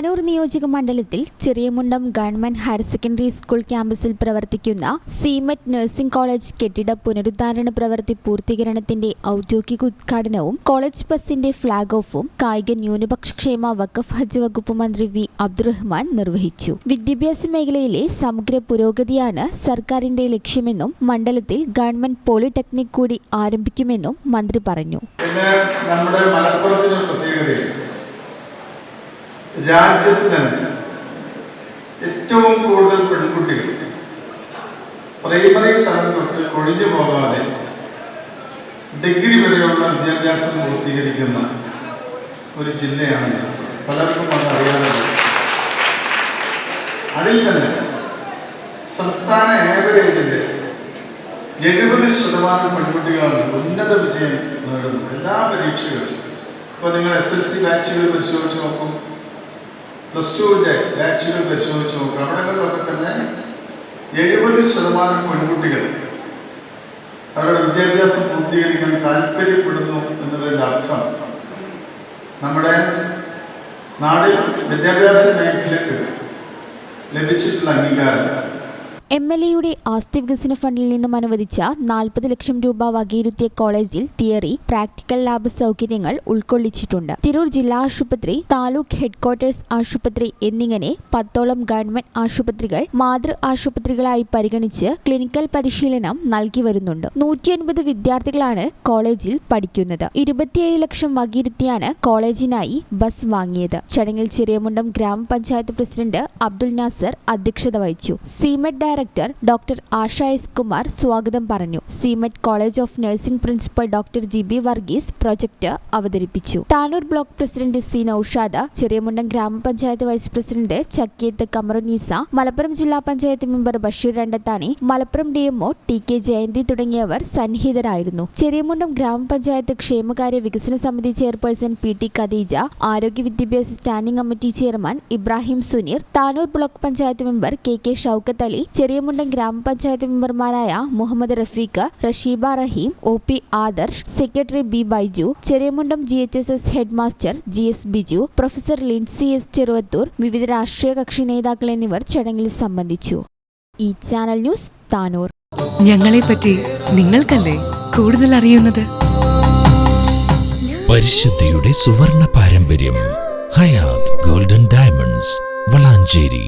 താനൂർ നിയോജക മണ്ഡലത്തിൽ Cheriyamundam government higher secondary school ക്യാമ്പസിൽ പ്രവർത്തിക്കുന്ന സിമെറ്റ് നഴ്സിംഗ് കോളേജ് കെട്ടിട പുനരുദ്ധാരണ പ്രവൃത്തി പൂർത്തീകരണത്തിന്റെ ഔദ്യോഗിക ഉദ്ഘാടനവും കോളേജ് ബസിന്റെ ഫ്ളാഗ് ഓഫും കായിക ന്യൂനപക്ഷ ക്ഷേമ വഖഫ് ഹജ്ജ് വകുപ്പ് മന്ത്രി വി അബ്ദുറഹ്മാൻ നിർവഹിച്ചു. വിദ്യാഭ്യാസ മേഖലയിലെ സമഗ്ര പുരോഗതിയാണ് സർക്കാരിന്റെ ലക്ഷ്യമെന്നും മണ്ഡലത്തിൽ ഗവൺമെന്റ് പോളിടെക്നിക് കൂടി ആരംഭിക്കുമെന്നും മന്ത്രി പറഞ്ഞു. നമ്മുടെ രാജ്യത്ത് തന്നെ ഏറ്റവും കൂടുതൽ പെൺകുട്ടികൾ. പ്രൈമറി തലം തൊട്ട് ഒഴിഞ്ഞു പോകാതെ ഡിഗ്രി വരെയുള്ള വിദ്യാഭ്യാസം പൂർത്തീകരിക്കുന്ന ഒരു ജില്ലയാണ്. പലർക്കും അത് അറിയാതെ അതിൽ തന്നെ സംസ്ഥാന ഏവറേജിന്റെ എഴുപത് ശതമാനം പെൺകുട്ടികളാണ് ഉന്നത വിജയം നേടുന്നത്. എല്ലാ പരീക്ഷകളും. ഇപ്പോൾ നിങ്ങൾ എസ് എൽ സി ബാച്ചുകൾ പരിശോധിച്ച് നോക്കും. പ്ലസ് ടുവിന്റെ ബാച്ചുകൾ പരിശോധിച്ച് നോക്കുക. അവിടങ്ങളിലൊക്കെ തന്നെ എഴുപത് ശതമാനം പെൺകുട്ടികൾ അവരുടെ വിദ്യാഭ്യാസം പൂർത്തീകരിക്കാൻ താല്പര്യപ്പെടുന്നു എന്നതിന്റെ അർത്ഥം നമ്മുടെ നാടിൽ വിദ്യാഭ്യാസ മേഖലയ്ക്ക് ലഭിച്ചിട്ടുള്ള അംഗീകാരം എം എൽ എയുടെ ആസ്തി വികസന ഫണ്ടിൽ നിന്നും അനുവദിച്ച നാൽപ്പത് ലക്ഷം രൂപ വകയിരുത്തിയ കോളേജിൽ തിയറി പ്രാക്ടിക്കൽ ലാബ് സൗകര്യങ്ങൾ ഉൾക്കൊള്ളിച്ചിട്ടുണ്ട്. തിരൂർ ജില്ലാ ആശുപത്രി താലൂക്ക് ഹെഡ്ക്വാർട്ടേഴ്സ് ആശുപത്രി എന്നിങ്ങനെ പത്തോളം ഗവൺമെന്റ് ആശുപത്രികൾ മാതൃ ആശുപത്രികളായി പരിഗണിച്ച് ക്ലിനിക്കൽ പരിശീലനം നൽകി വരുന്നുണ്ട്. നൂറ്റി അൻപത് വിദ്യാർത്ഥികളാണ് കോളേജിൽ പഠിക്കുന്നത്. ഇരുപത്തിയേഴ് ലക്ഷം വകയിരുത്തിയാണ് കോളേജിനായി ബസ് വാങ്ങിയത്. ചടങ്ങിൽ ചെറിയമുണ്ടം ഗ്രാമപഞ്ചായത്ത് പ്രസിഡന്റ് അബ്ദുൽ നാസർ അധ്യക്ഷത വഹിച്ചു. SIMET director doctor Asha S. Kumar സ്വാഗതം പറഞ്ഞു. SIMET college of nursing principal doctor G. B. Varghese project അവതരിപ്പിച്ചു. Tanur block president C. Noushad Cheriyamundam ഗ്രാമപഞ്ചായത്ത് വൈസ് പ്രസിഡന്റ് ചക്കിയത്ത് കമറുനീസ മലപ്പുറം ജില്ലാ panchayat member Basheer Randathani Malappuram D. MO T. K. Jayanthi തുടങ്ങിയവർ സന്നിഹിതരായിരുന്നു. ചെറിയമുണ്ടം ഗ്രാമപഞ്ചായത്ത് ക്ഷേമകാര്യ വികസന സമിതി ചെയർപേഴ്സൺ പി. ടി. ഖദീജ ആരോഗ്യ വിദ്യാഭ്യാസ standing committee chairman Ibrahim Suneer Tanur block panchayat member K. K. Shoukath Ali Cheriyamundam ഗ്രാമപഞ്ചായത്ത് മെമ്പർമാരായ Muhammad Rafeeq Rasheeba Raheem O P Adarsh secretary B Baiju Cheriyamundam G H S S head master G S Biju professor Lincy S Cheruvathur വിവിധ രാഷ്ട്രീയ കക്ഷി നേതാക്കൾ എന്നിവർ ചടങ്ങിൽ സംബന്ധിച്ചു. ഈ ചാനൽ ന്യൂസ് താനൂർ. ഞങ്ങളെ പറ്റി നിങ്ങൾക്കല്ലേ കൂടുതൽ അറിയുന്നത്? പരിശുദ്ധിയുടെ സുവർണ പാരമ്പര്യം ഹയാത് ഗോൾഡൻ ഡയമണ്ട്സ് വളാഞ്ചേരി.